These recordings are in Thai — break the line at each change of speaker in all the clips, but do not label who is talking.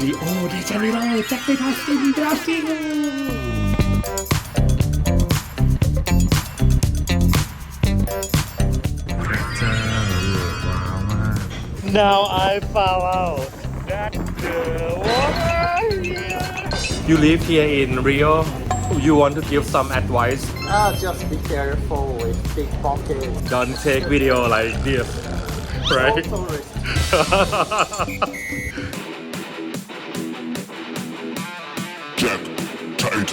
ริโอเดจาเนโรจากไปทาสตินบราซิลเจ้าว้าวมาก Now I found out that the water You live here in Rio You want to give some advice
Ah, just be careful with big pockets.
Don't take video like this Right
All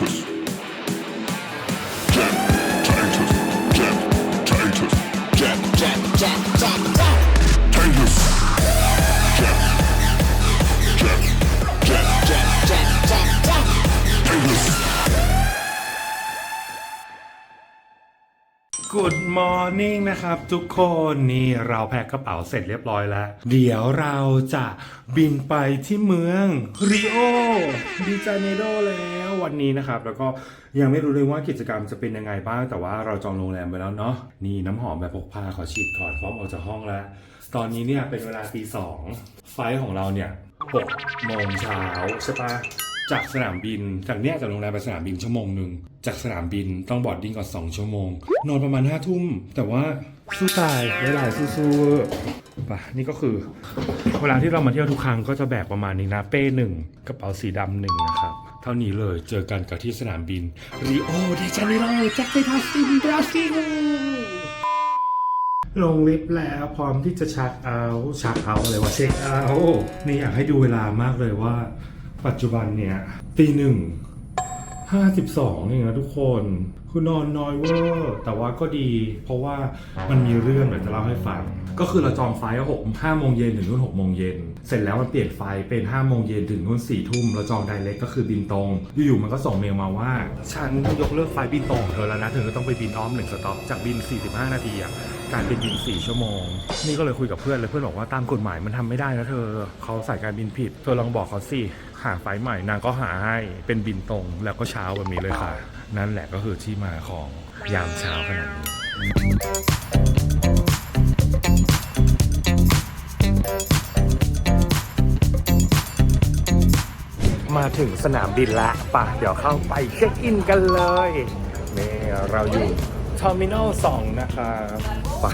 muchos.
Good morning นะครับ ทุกคนนี่เราแพ็คกระเป๋าเสร็จเรียบร้อยแล้ว เดี๋ยวเราจะบินไปที่เมืองริโอดีจาเนโรแล้ววันนี้นะครับ แล้วก็ยังไม่รู้เลยว่ากิจกรรมจะเป็นยังไงบ้างแต่ว่าเราจองโรงแรมไปแล้วเนาะนี่น้ำหอมแบบพกพาขอฉีดก่อนพร้อมออกจากห้องแล้ว ตอนนี้เนี่ยเป็นเวลาตีสองไฟล์ของเราเนี่ยหกโมงเช้าใช่ปะ จากสนามบิน จากเนี้ยจากโรงแรมไปสนามบินชั่วโมงหนึ่งจากสนามบินต้องบอดดิ้งก่อนสองชั่วโมง นอนประมาณห้าทุ่ม แต่ว่าสู้ตายหลายๆสู้ๆปะนี่ก็คือ เวลาที่เรามาเที่ยวทุกครั้งก็จะแบกประมาณนี้นะ เป้หนึ่งกระเป๋าสีดำหนึ่งนะครับ เท่านี้เลยเจอกันกับที่สนามบินริโอเดจาเนโรจากไปทาสตินบราซิลลงลิฟต์แล้วพร้อมที่จะชักเอาชักเอาเลยว่าเช็คเอานี่อยากให้ดูเวลามากเลยว่า ปัจจุบันเนี่ยตีหนึ่งห้าสิบสองนี่นะทุกคนคือนอนน้อยเวอร์แต่ว่าก็ดี เพราะว่ามันมีเรื่องเดี๋ยวจะเล่าให้ฟัง ก็คือเราจองไฟล์หกห้าโมงเย็นถึงนู่นหกโมงเย็นเสร็จแล้วมันเปลี่ยนไฟล์เป็นห้าโมงเย็นถึงนู่นสี่ทุ่มเราจองไดเรกก็คือบินตรง อยู่ๆมันก็ส่งเมลมาว่า ฉันยกเลิกไฟล์บินตรงเธอแล้วนะเธอก็ต้องไปบินอ้อมหนึ่งสต็อปจากบิน 45 นาทีอะการเป็นบิน 4 ชั่วโมง นี่ก็เลยคุยกับเพื่อนเลยเพื่อนบอกว่าตามกฎหมายมันทำไม่ได้นะเธอเขาใส่การบินผิดเธอลองบอกเขาสิ หาไฟล์ใหม่นางก็หาให้เป็นบินตรงแล้วก็เช้าแบบนี้เลยค่ะ นั่นแหละก็คือที่มาของยามเช้าขนาดนี้มาถึงสนามบินแล้วป่ะเดี๋ยวเข้าไปเช็คอินกันเลยนี่เราอยู่เทอร์มินอล2นะครับป่ะ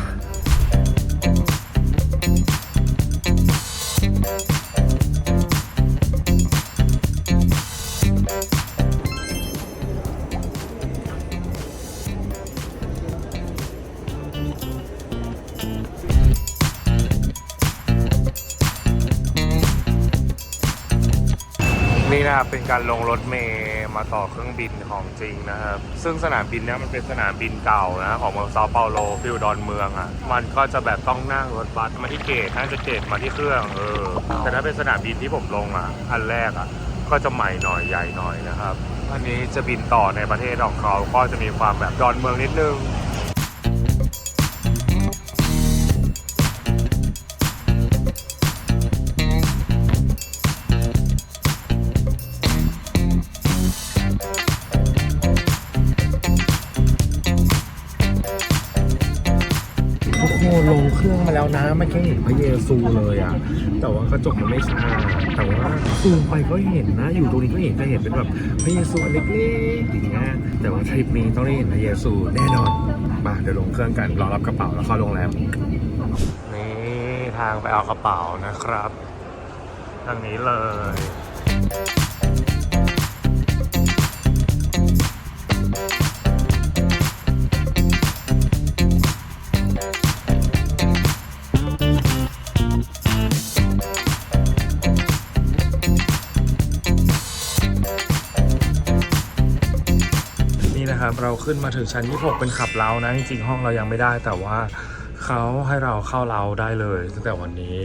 นี่นะครับเป็นการลงรถเมย์มาต่อเครื่องบินของจริงนะครับ ซึ่งสนามบินนี้มันเป็นสนามบินเก่านะของเมืองเซาเปาโลฟิลดอนเมืองอะมันก็จะแบบต้องนั่งรถบัสมาที่เกตน่าจะเกตมาที่เครื่องเออแต่ถ้าเป็นสนามบินที่ผมลงอะอันแรกอะก็จะใหม่หน่อยใหญ่หน่อยนะครับอันนี้จะบินต่อในประเทศของเขาก็จะมีความแบบดอนเมืองนิดนึง ไม่แค่เห็นพระเยซูเลยอะแต่ว่ากระจกมันไม่ชัดแต่ว่าซูมไปก็เห็นนะ อยู่ตรงนี้ก็เห็นจะเห็นเป็นแบบพระเยซูเล็กๆอย่างเงี้ย แต่ว่าทริปนี้ต้องได้เห็นพระเยซูแน่นอนมาเดี๋ยวลงเครื่องกัน รอรับกระเป๋าแล้วเข้าโรงแรม นี่ทางไปเอากระเป๋านะครับ ทางนี้เลย เราขึ้นมาถึงชั้น 26 เป็นขับเรานะ จริงๆห้องเรายังไม่ได้ แต่ว่าเขาให้เราเข้าเราได้เลยตั้งแต่วันนี้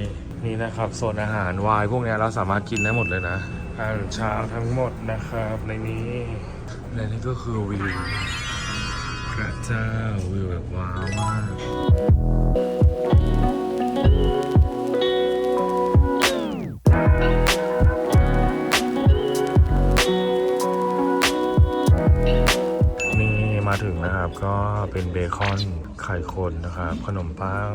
นี่นะครับโซนอาหารวายพวกเนี้ยเราสามารถกินได้หมดเลยนะอาหารเช้าทั้งหมดนะครับในนี้และนี่ก็คือวิวพระเจ้าวิวแบบว้าวมาก มาถึงนะครับ ก็เป็นเบคอนไข่คนนะครับ ขนมปัง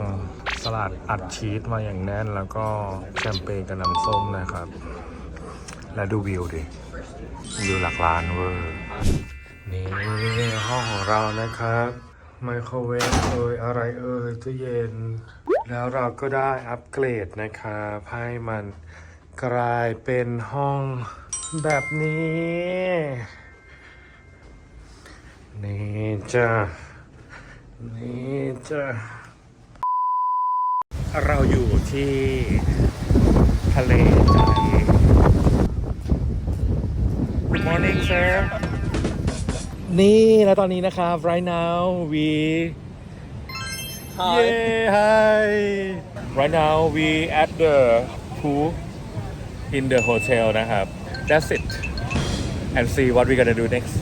สลัดอัดชีสมาอย่างแน่น แล้วก็แชมเปญกับน้ำส้มนะครับ แล้วดูวิวดิวิวหลักล้านเวอร์นี่ห้องของเรานะครับไมโครเวฟเอ่ยอะไรเอ่ยตู้เย็น แล้วเราก็ได้อัปเกรดนะครับให้มันกลายเป็นห้องแบบนี้ นี่จ้ะนี่จ้ะเราอยู่ที่ทะเลใจ Good morning sir นี่แล้วตอนนี้นะครับ right now we
Hi.
yeah hi right now we at the pool in the hotel นะครับ that's it and see what we gonna do next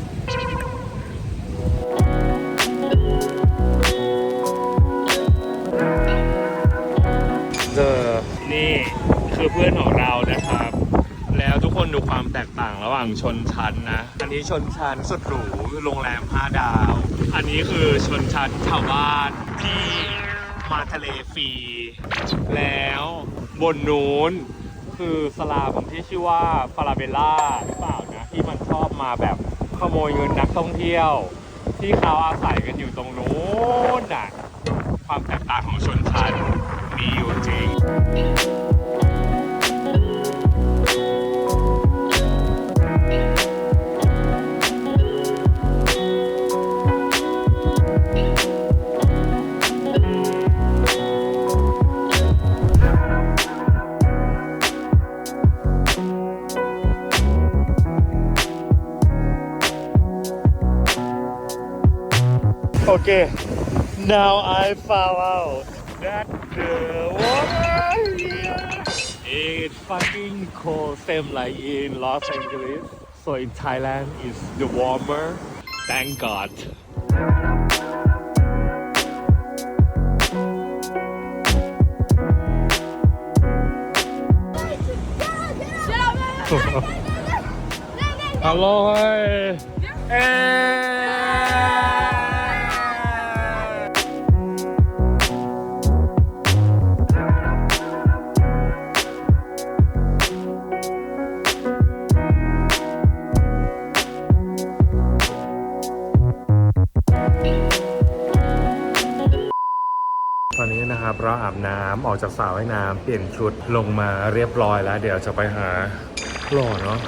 กต่างระหว่างชนชั้นนะ อันนี้ชนชั้นสุดหรูโรงแรม 5 ดาว อันนี้คือชนชั้นชาวบ้านที่มาทะเลฟรี แล้วบนนู้นคือสลามที่ชื่อว่าฟาราเบลล่าหรือเปล่านะ ที่มันชอบมาแบบขโมยเงินนักท่องเที่ยว ที่เขาอาศัยกันอยู่ตรงนู้นน่ะความแตกต่างของชนชั้นมีอยู่จริง Okay, now I found out that the water here is fucking cold, same like in Los Angeles. So in Thailand, is the warmer. Thank God. Hello. Hey. เราอาบน้ำออกจากสระว่ายน้ำเปลี่ยนชุดลงมาเรียบร้อยแล้ว เดี๋ยวจะไปหาหล่อเนาะ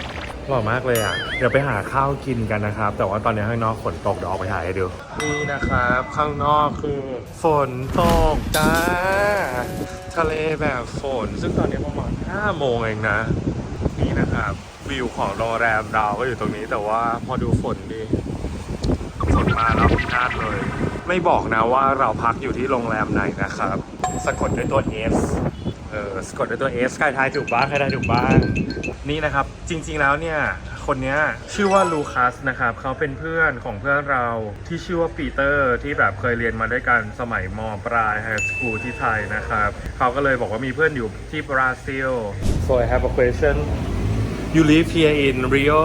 หล่อมากเลยอะ เดี๋ยวไปหาข้าวกินกันนะครับ แต่ว่าตอนนี้ข้างนอกฝนตกเดี๋ยวออกไปถ่ายให้ดู นี่นะครับ ข้างนอกคือฝนตกจ้า ทะเลแบบฝน ซึ่งตอนนี้ประมาณ5โมงเองนะ นี่นะครับ วิวของโรงแรมเราก็อยู่ตรงนี้ แต่ว่าพอดูฝนดิฝนมาแล้วพินาศเลย ไม่บอกนะว่าเราพักอยู่ที่โรงแรมไหนนะครับ สะกดด้วยตัว S เออสะกดด้วยตัว S ใครทายถูกบ้างใครทายถูกบ้างนี่นะครับจริงๆแล้วเนี่ยคนเนี้ยชื่อว่าลูคัสนะครับเขาเป็นเพื่อนของเพื่อนเราที่ชื่อว่าปีเตอร์ที่แบบเคยเรียนมาด้วยกันสมัยมปลายไฮสคูลที่ไทยนะครับเขาก็เลยบอกว่ามีเพื่อนอยู่ที่บราซิล so I have a question you live here in Rio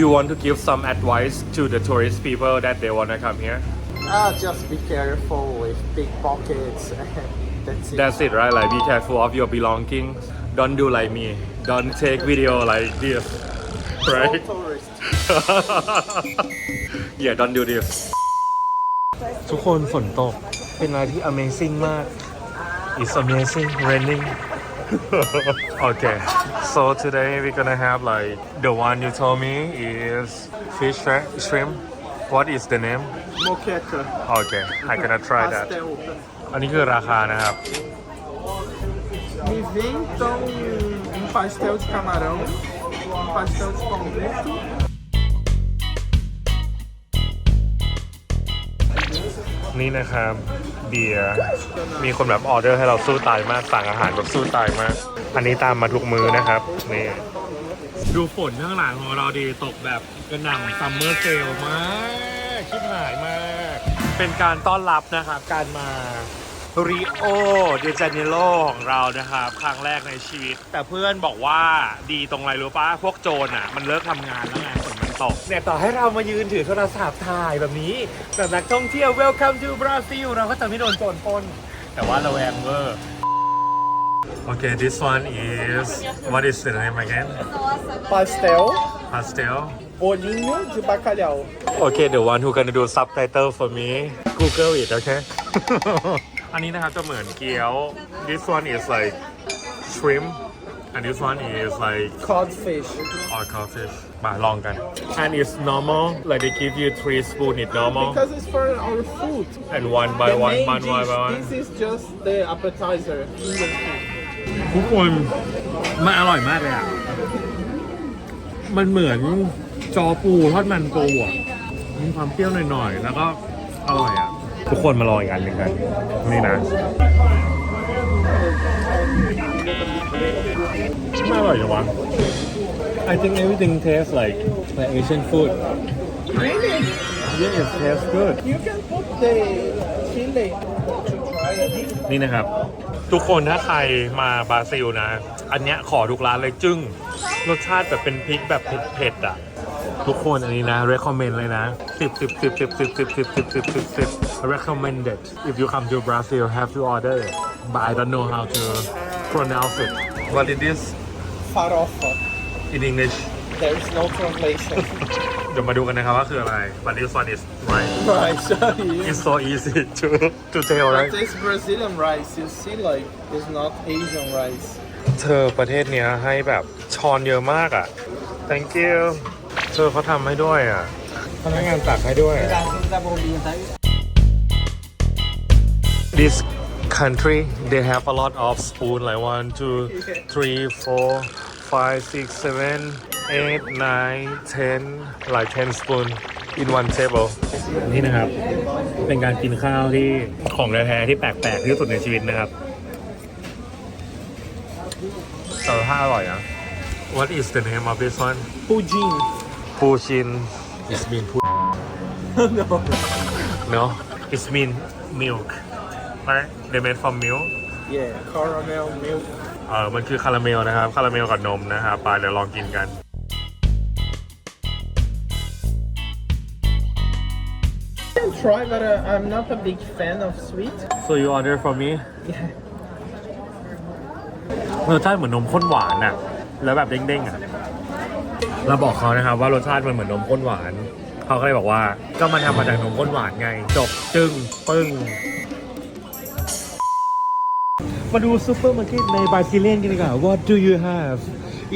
you want to give some advice to the tourist people that they want to come here
Ah, just be careful with pickpockets. That's it.
That's it, right? Like, be careful of your belongings. Don't do like me. Don't take video like this,
All
right?
tourists.
yeah, don't do this. ทุกคนฝนตก เป็นอะไรที่ amazing มาก It's amazing raining. okay, so today we're gonna have like the one you told me is fish shri- shrimp. What is the name?
Moqueta.
Okay, I'm gonna try that.
Pastel.
อันนี้คือราคานะครับ
Me vem então um pastel de camarão, um pastel de palmito.
นี่นะครับเบียร์มีคนแบบออเดอร์ให้เราสู้ตายมากสั่งอาหารแบบสู้ตายมาก อันนี้ตามมาทุกมือนะครับนี่ดูฝนข้างหลังของเราดีตกแบบกระหน่ำซัมเมอร์เซลมาก ชิบหายมาก เป็นการต้อนรับนะครับ การมาริโอเดจาเนโรของเรานะครับครั้งแรกในชีวิต แต่เพื่อนบอกว่าดีตรงอะไรรู้ปะพวกโจรอะ มันเลิกทำงานแล้วไงฝนมันตกเนี่ยต่อให้เรามายืนถือโทรศัพท์ถ่ายแบบนี้แบบนักท่องเที่ยว Welcome to Brazil เราก็จะไม่โดนโจรปล้นแต่ว่าเราแวงเวอร์ Okay, this one is what is the name again?
Pastel,
Pastel.
Bolinho de bacalhau.
Okay, the one who gonna do subtitle for me. Google it, okay? อันนี้นะครับจะเหมือนเกี๊ยว This one is like shrimp and this one is like
Codfish.
or crawfish มาลองกัน and it's normal like they give you three spoon it's normal
Because it's for our food.
and one by
The
one
main
one by
dish,
one
this is just the appetizer. Indian food.
ทุกคนมันอร่อยมากเลยอะ มันเหมือน จอปูทอดมันปูอะมีความเปรี้ยวหน่อยๆ แล้วก็อร่อยอะ ทุกคนมาลองอีกอันหนึ่งกัน นี่นะไม่อร่อยจังวะ I think everything tastes like like Asian food
Really?
Yeah it tastes good
You can put the chili to try it.
นี่นะครับ ทุกคนถ้าใครมาบราซิลนะ อันเนี้ยขอทุกร้านเลยจึ้ง รสชาติแบบเป็นพริกแบบเผ็ดๆอะ ทุกคนอันนี้นะ recommend เลยนะ10 10 10 10 10 10 10 10 10 10 recommended if you come to Brazil have to order it but I don't know how to pronounce it what it is
farofa
in English
there is no translation
เดี๋ยวมาดูกันนะครับว่าคืออะไร but this one is
rice rice
it's so easy to to tell right but
this Brazilian rice you see like it's not Asian rice
เธอประเทศเนี้ยให้แบบช้อนเยอะมากอะ thank you เธอเขาทำให้ด้วยอะพนักงานตักให้ด้วย This country they have a lot of spoon like one two three four five six seven eight nine ten like ten spoon in one table นี่นะครับ เป็นการกินข้าวที่ของแท้ๆที่แปลกๆที่สุดในชีวิตนะครับแต่ถ้าอร่อยนะ What is the name of this one
Pudim.
ปูชิน It's mean ปู
no.
No It's mean milk right They made from milk
Yeah, caramel milk.
เออมันคือคาราเมลนะครับ คาราเมลกับนมนะครับไปเดี๋ยวลองกินกัน
I can try, but uh, I'm not a big fan of sweet.
So you order for me
Yeah.
รสชาติเหมือนนมข้นหวานน่ะแล้วแบบเด้งๆอะ เราบอกเขานะครับว่ารสชาติมันเหมือนนมข้นหวาน เขาก็เลยบอกว่า ก็มันทำมาจากนมข้นหวานไง จบจึงปึ้ง มาดูซูเปอร์มาร์เก็ตในบราซิเลียนกันดีกว่า What do you have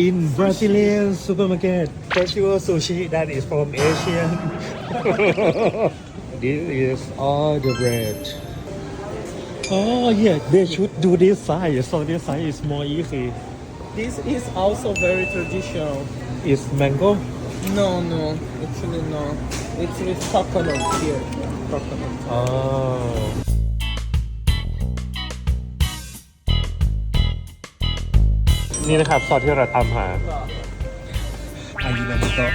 in Brazilian supermarket First of all sushi that is from Asian This is all the bread Oh yeah they should do this size so this size is more easy
This is also very traditional.
Is mango
No, no, actually no. It's with coconut here. Coconut.
อ๋อ นี่นะครับซอสที่เราตามหา อายินาโมโตะ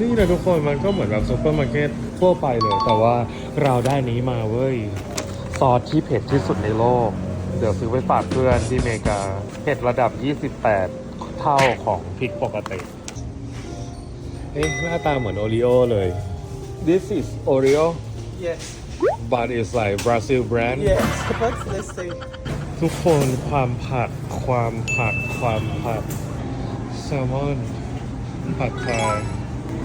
นี่นะทุกคนมันก็เหมือนแบบซูเปอร์มาร์เก็ตทั่วไปเลย แต่ว่าเราได้นี้มาเว้ย ซอสที่เผ็ดที่สุดในโลก เดี๋ยวซื้อไปฝากเพื่อนที่อเมริกาเผ็ดระดับ 28 เท่าของพริกปกติ เอ๊ะหน้าตาเหมือนโอริโอเลย This is Oreo
Yes.
but it's like Brazil brand
Yes, but let's say
ทุกคนความผัดความผัดความผัดแซลมอนผัดไทย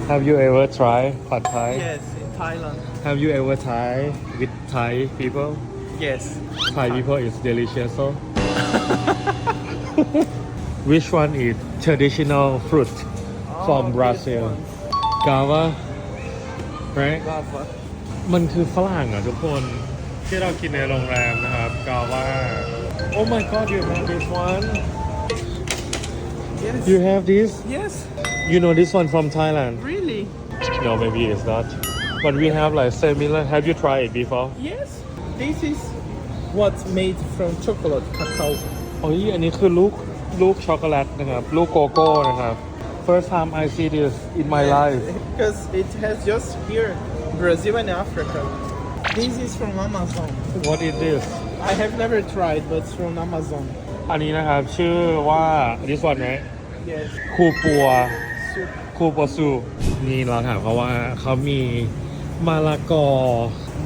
Have you ever tried ผัดไทย
yes in Thailand.
Have you ever tried with Thai people
Yes.
Thai people is delicious so Which one is traditional fruit from
Oh,
Brazil
this
Guava right
one. Guava.
มันคือฝรั่งอ่ะทุกคนที่เรากินในโรงแรมนะครับกาว่า Oh my god you have this one
Yes.
you have this
Yes.
you know this one from Thailand
Really?
no maybe it's not but we have like similar have you tried it before
Yes. This is what's made from chocolate cacao.
โอ้ยอันนี้คือลูกลูกช็อกโกแลตนะครับ ลูกโกโก้นะครับ first time I see this in my life
Because it has just here Brazil and Africa. This is from Amazon.
what is this
I have never tried, but it's from Amazon.
อันนี้นะครับชื่อว่า this one right
Yes.
คูปัว
Soup.
คูปอซูนี่เราถามเขาว่าเขามี มาละกอ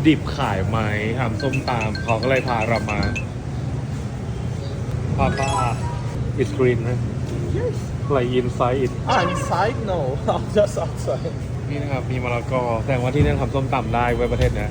ดิบขายไหมทำส้มตามเขาก็เลยพาเรามาพาป้า it's green นะ
Yes.
like inside it
Ah, inside? No, just outside.
นี่นะครับ มีมะละกอแสดงว่าที่นี่ทำส้มตำได้เว้ยประเทศเนี้ย